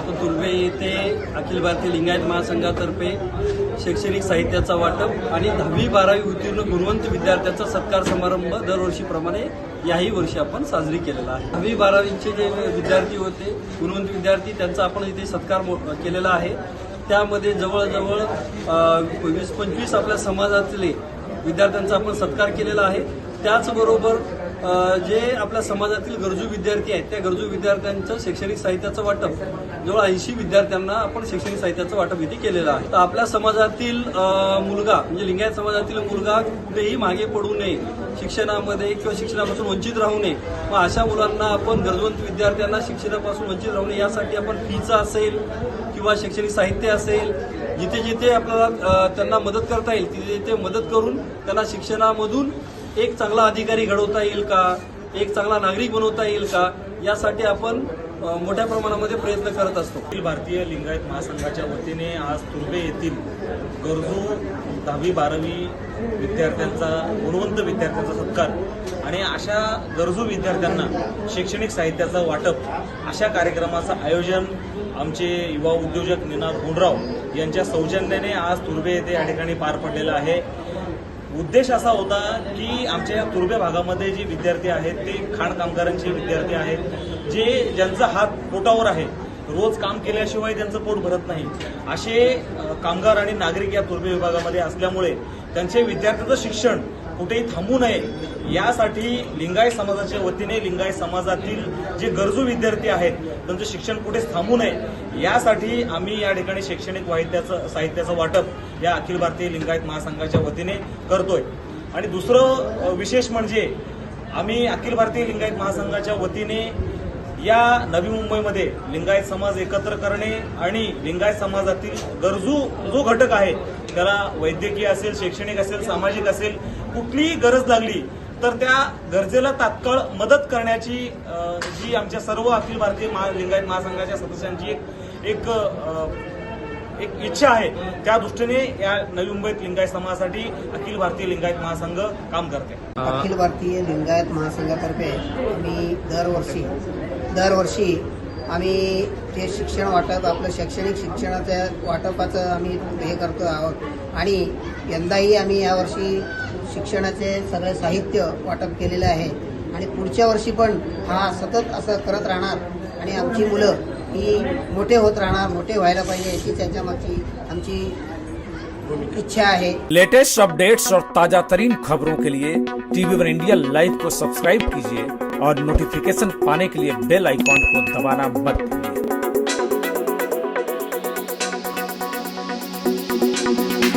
अखिल भारतीय लिंगायत महासंघातर्फे शैक्षणिक साहित्याचा वाटप आणि दहावी बारावी उत्तीर्ण गुणवंत विद्यार्थ्यांचा सत्कार समारंभ दरवर्षीप्रमाणे याही वर्षी आपण साजरी केलेला आहे. दहावी बारावीचे जे विद्यार्थी होते गुणवंत विद्यार्थी त्यांचा आपण इथे सत्कार केलेला आहे. त्यामध्ये जवळजवळ वीस पंचवीस आपल्या समाजातले विद्यार्थ्यांचा आपण सत्कार केलेला आहे. त्याचबरोबर जे आपल्या समाजातील गरजू विद्यार्थी आहेत त्या गरजू विद्यार्थ्यांचं शैक्षणिक साहित्याचं वाटप जवळ ऐंशी विद्यार्थ्यांना आपण शैक्षणिक साहित्याचं वाटप इथे केलेलं आहे. तर आपल्या समाजातील मुलगा म्हणजे लिंगायत समाजातील मुलगा कुठेही मागे पडू नये शिक्षणामध्ये किंवा शिक्षणापासून वंचित राहू नये मग अशा मुलांना आपण गरजवंत विद्यार्थ्यांना शिक्षणापासून वंचित राहू नये यासाठी आपण फीचं असेल किंवा शैक्षणिक साहित्य असेल जिथे जिथे आपल्याला त्यांना मदत करता येईल तिथे तिथे मदत करून त्यांना शिक्षणामधून एक चांगला अधिकारी घडवता येईल का? एक चांगला नागरिक बनवता येईल का? यासाठी आपण मोठ्या प्रमाणामध्ये प्रयत्न करत असतो. अखिल भारतीय लिंगायत महासंघाच्या वतीने आज तुर्बे येथील गरजू दहावी बारावी विद्यार्थ्यांचा गुणवंत विद्यार्थ्यांचा सत्कार आणि अशा गरजू विद्यार्थ्यांना शैक्षणिक साहित्याचं वाटप अशा कार्यक्रमाचं आयोजन आमचे युवा उद्योजक निनाद गुंडराव यांच्या सौजन्याने आज तुर्बे येथे या ठिकाणी पार पडलेलं आहे. उद्देश असा होता की आमच्या या तुर्बे भागामध्ये जे विद्यार्थी आहेत ते खाण कामगारांचे विद्यार्थी आहेत जे ज्यांचा हात पोटावर आहे रोज काम केल्याशिवाय त्यांचं पोट भरत नाही. असे कामगार आणि नागरिक या तुर्बे विभागामध्ये असल्यामुळे त्यांचे विद्यार्थ्यांचं शिक्षण कुठेही थांबू नये यासाठी लिंगायत समाजाच्या वतीने लिंगायत समाजातील जे गरजू विद्यार्थी आहेत त्यांचं शिक्षण कुठेच थांबू नये. यासाठी आम्ही या ठिकाणी शैक्षणिक वाहित्याचं साहित्याचं वाटप या अखिल भारतीय लिंगायत महासंघाच्या वतीने करतोय. आणि दुसरं विशेष म्हणजे आम्ही अखिल भारतीय लिंगायत महासंघाच्या वतीने या नवी मुंबईमध्ये लिंगायत समाज एकत्र करणे आणि लिंगायत समाजातील गरजू जो घटक आहे त्याला वैद्यकीय असेल शैक्षणिक असेल सामाजिक असेल कुठलीही गरज लागली तर त्या गरजेला तात्काळ मदत करण्याची जी आमच्या सर्व अखिल भारतीय लिंगायत महासंघाच्या सदस्यांची एक एक एक इच्छा आहे त्या दृष्टीने या नवी मुंबईत लिंगायत समाजासाठी अखिल भारतीय लिंगायत महासंघ काम करते. अखिल भारतीय लिंगायत महासंघातर्फे आम्ही दरवर्षी दरवर्षी आम्ही जे शिक्षण वाटप आपलं शैक्षणिक शिक्षणाच्या वाटपाचं आम्ही हे करतो आहोत. आणि यंदाही आम्ही यावर्षी शिक्षणाचे सगळे साहित्य वाटप केलेलं आहे. आणि पुढच्या वर्षी पण हा सतत असं करत राहणार. आणि आमची मुलं ही मोठे होत राहणार मोठे व्हायला पाहिजे याची त्यांच्या मागची आमची इच्छा आहे. लेटेस्ट अपडेट्स और ताजा तरीन खबरों के लिए टीवी वन इंडिया लाइव को सब्सक्राइब कीजिए और नोटिफिकेशन पाने के लिए बेल आइकॉन को दबाना मत